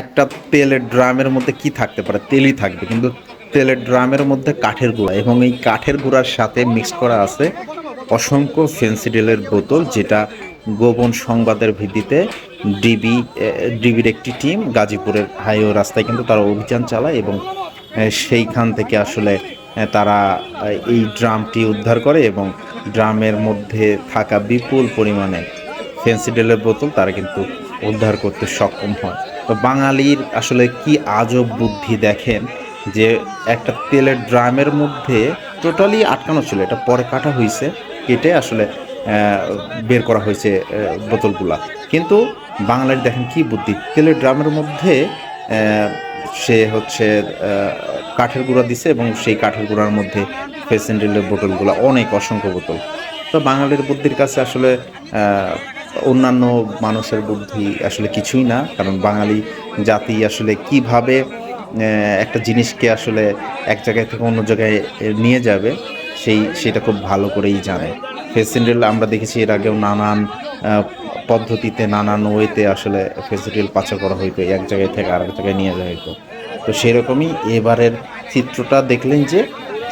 একটা তেলের ড্রামের মধ্যে কি থাকতে পারে? তেলই থাকবে, কিন্তু তেলের ড্রামের মধ্যে কাঠের গুঁড়া এবং এই কাঠের গুঁড়ার সাথে মিক্স করা আছে অসংখ্য ফেন্সিডেলের বোতল, যেটা গোপন সংবাদের ভিত্তিতে ডিবি ডিবির একটি টিম গাজীপুরের হাইওয়ে রাস্তায় কিন্তু তারা অভিযান চালায় এবং সেইখান থেকে আসলে তারা এই ড্রামটি উদ্ধার করে এবং ড্রামের মধ্যে থাকা বিপুল পরিমাণে ফেন্সিডেলের বোতল তারা কিন্তু উদ্ধার করতে সক্ষম হয়। বাঙালির আসলে কি আজব বুদ্ধি দেখেন যে একটা তেলের ড্রামের মধ্যে টোটালি আটকানো ছিল, এটা পরে কাটা হয়েছে কেটে আসলে বের করা হয়েছে বোতলগুলা। কিন্তু বাঙালির দেখেন কি বুদ্ধি, তেলের ড্রামের মধ্যে সে হচ্ছে কাঠের গুঁড়া দিছে এবং সেই কাঠের গুঁড়ার মধ্যে ফেসেন্ডেলের বোতলগুলো, অনেক অসংখ্য বোতল। তো বাঙালির বুদ্ধির কাছে আসলে অন্যান্য মানুষের বুদ্ধি আসলে কিছুই না, কারণ বাঙালি জাতি আসলে কীভাবে একটা জিনিসকে আসলে এক জায়গায় থেকে অন্য জায়গায় নিয়ে যাবে, সেই সেটা খুব ভালো করেই জানে। ফেসিন্ডেল আমরা দেখেছি এর আগেও নানান পদ্ধতিতে, নানান ওয়েতে আসলে ফেসিডেল পাচার করা হইতো, এক জায়গায় থেকে আরেক জায়গায় নিয়ে যাওয়া হইতো। তো সেরকমই এবারের চিত্রটা দেখলেন যে,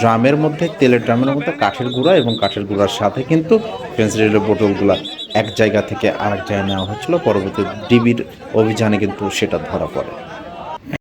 ড্রামের মধ্যে, তেলের ড্রামের মধ্যে কাঠের গুঁড়া এবং কাঠের গুঁড়ার সাথে কিন্তু ফেন্সিডেলের বোতলগুলো এক জায়গা থেকে আরেক জায়গায় নেওয়া হচ্ছিল পরবর্তী ডিবির অভিযানে কিন্তু সেটা ধরা পড়ে।